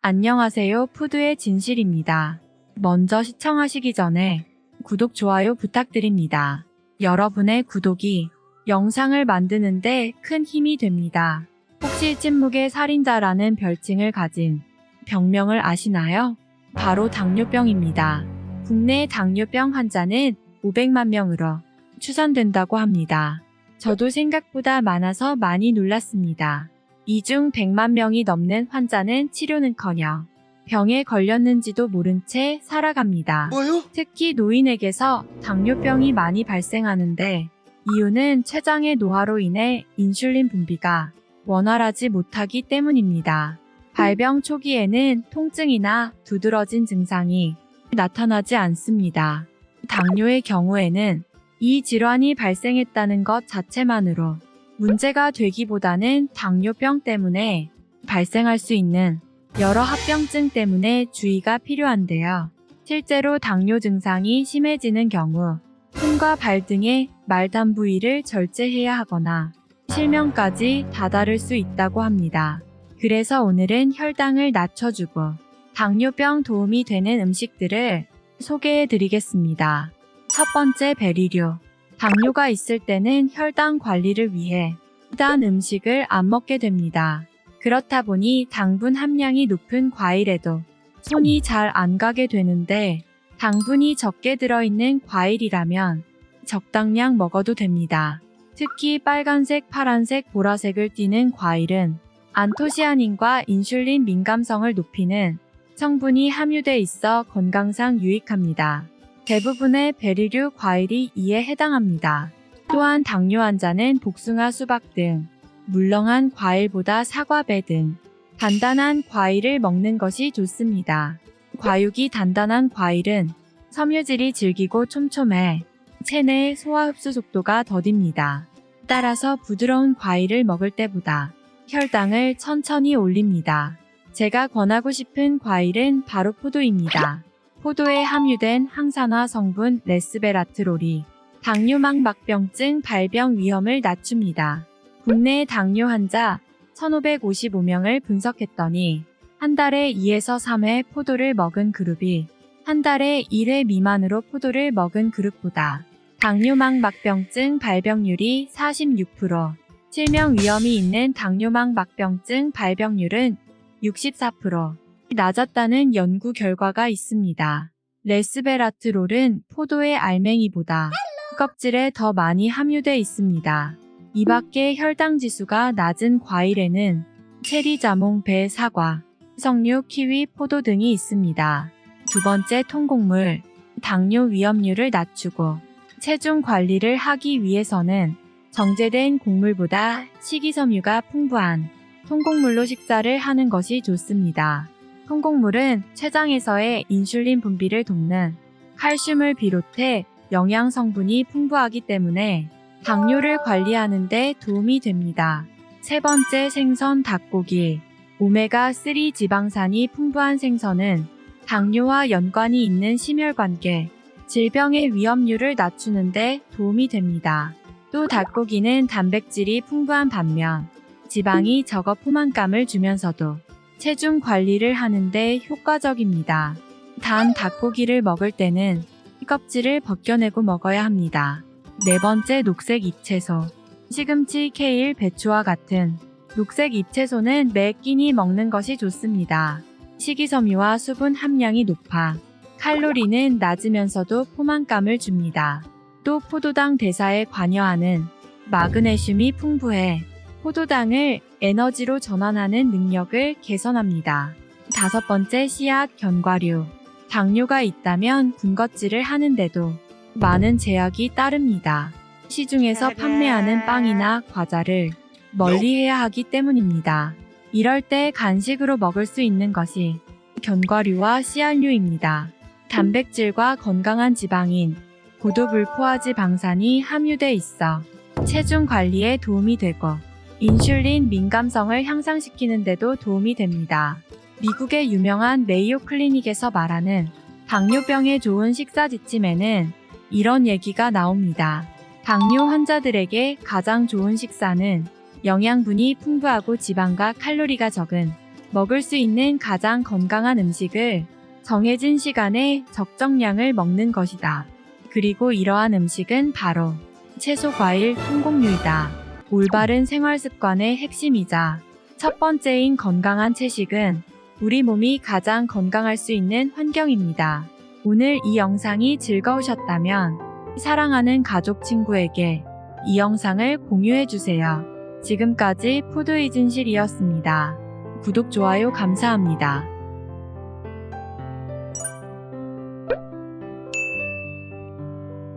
안녕하세요. 푸드의 진실입니다. 먼저 시청하시기 전에 구독, 좋아요 부탁드립니다. 여러분의 구독이 영상을 만드는데 큰 힘이 됩니다. 혹시 찐묵의 살인자라는 별칭을 가진 병명을 아시나요? 바로 당뇨병입니다. 국내 당뇨병 환자는 500만 명으로 추산된다고 합니다. 저도 생각보다 많아서 많이 놀랐습니다. 이 중 100만 명이 넘는 환자는 치료는커녕 병에 걸렸는지도 모른 채 살아갑니다. 뭐요? 특히 노인에게서 당뇨병이 많이 발생하는데 이유는 췌장의 노화로 인해 인슐린 분비가 원활하지 못하기 때문입니다. 발병 초기에는 통증이나 두드러진 증상이 나타나지 않습니다. 당뇨의 경우에는 이 질환이 발생했다는 것 자체만으로 문제가 되기보다는 당뇨병 때문에 발생할 수 있는 여러 합병증 때문에 주의가 필요한데요. 실제로 당뇨 증상이 심해지는 경우 손과 발 등의 말단 부위를 절제해야 하거나 실명까지 다다를 수 있다고 합니다. 그래서 오늘은 혈당을 낮춰주고 당뇨병 도움이 되는 음식들을 소개해 드리겠습니다. 첫 번째 베리류. 당뇨가 있을 때는 혈당 관리를 위해 단 음식을 안 먹게 됩니다. 그렇다 보니 당분 함량이 높은 과일에도 손이 잘 안 가게 되는데 당분이 적게 들어있는 과일이라면 적당량 먹어도 됩니다. 특히 빨간색, 파란색, 보라색을 띠는 과일은 안토시아닌과 인슐린 민감성을 높이는 성분이 함유돼 있어 건강상 유익합니다. 대부분의 베리류 과일이 이에 해당합니다. 또한 당뇨 환자는 복숭아, 수박 등 물렁한 과일보다 사과, 배 등 단단한 과일을 먹는 것이 좋습니다. 과육이 단단한 과일은 섬유질이 질기고 촘촘해 체내 소화 흡수 속도가 더딥니다. 따라서 부드러운 과일을 먹을 때보다 혈당을 천천히 올립니다. 제가 권하고 싶은 과일은 바로 포도입니다. 포도에 함유된 항산화 성분 레스베라트롤이 당뇨망막병증 발병 위험을 낮춥니다. 국내 당뇨 환자 1,555명을 분석했더니 한 달에 2에서 3회 포도를 먹은 그룹이 한 달에 1회 미만으로 포도를 먹은 그룹보다 당뇨망막병증 발병률이 46%, 실명 위험이 있는 당뇨망막병증 발병률은 64% 낮았다는 연구 결과가 있습니다. 레스베라트롤은 포도의 알맹이보다 껍질에 더 많이 함유돼 있습니다. 이 밖에 혈당 지수가 낮은 과일에는 체리, 자몽, 배, 사과, 석류, 키위, 포도 등이 있습니다. 두 번째 통곡물, 당뇨 위험률을 낮추고 체중 관리를 하기 위해서는 정제된 곡물보다 식이섬유가 풍부한 통곡물로 식사를 하는 것이 좋습니다. 통곡물은 췌장에서의 인슐린 분비를 돕는 칼슘을 비롯해 영양 성분이 풍부하기 때문에 당뇨를 관리하는 데 도움이 됩니다. 세 번째 생선 닭고기. 오메가3 지방산이 풍부한 생선은 당뇨와 연관이 있는 심혈관계, 질병의 위험률을 낮추는 데 도움이 됩니다. 또 닭고기는 단백질이 풍부한 반면 지방이 적어 포만감을 주면서도 체중 관리를 하는데 효과적입니다. 단 닭고기를 먹을 때는 껍질을 벗겨내고 먹어야 합니다. 네 번째 녹색 잎채소. 시금치, 케일, 배추와 같은 녹색 잎채소는 매 끼니 먹는 것이 좋습니다. 식이섬유와 수분 함량이 높아 칼로리는 낮으면서도 포만감을 줍니다. 또 포도당 대사에 관여하는 마그네슘이 풍부해 포도당을 에너지로 전환하는 능력을 개선합니다. 다섯 번째 씨앗 견과류. 당뇨가 있다면 군것질을 하는데도 많은 제약이 따릅니다. 시중에서 판매하는 빵이나 과자를 멀리 해야 하기 때문입니다. 이럴 때 간식으로 먹을 수 있는 것이 견과류와 씨앗류입니다. 단백질과 건강한 지방인 고도불포화지 방산이 함유돼 있어 체중 관리에 도움이 되고 인슐린 민감성을 향상시키는 데도 도움이 됩니다. 미국의 유명한 메이오 클리닉에서 말하는 당뇨병에 좋은 식사 지침에는 이런 얘기가 나옵니다. 당뇨 환자들에게 가장 좋은 식사는 영양분이 풍부하고 지방과 칼로리가 적은 먹을 수 있는 가장 건강한 음식을 정해진 시간에 적정량을 먹는 것이다. 그리고 이러한 음식은 바로 채소, 과일, 통곡류이다. 올바른 생활 습관의 핵심이자 첫 번째인 건강한 채식은 우리 몸이 가장 건강할 수 있는 환경입니다. 오늘 이 영상이 즐거우셨다면 사랑하는 가족 친구에게 이 영상을 공유해주세요. 지금까지 푸드이진실이었습니다. 구독, 좋아요 감사합니다.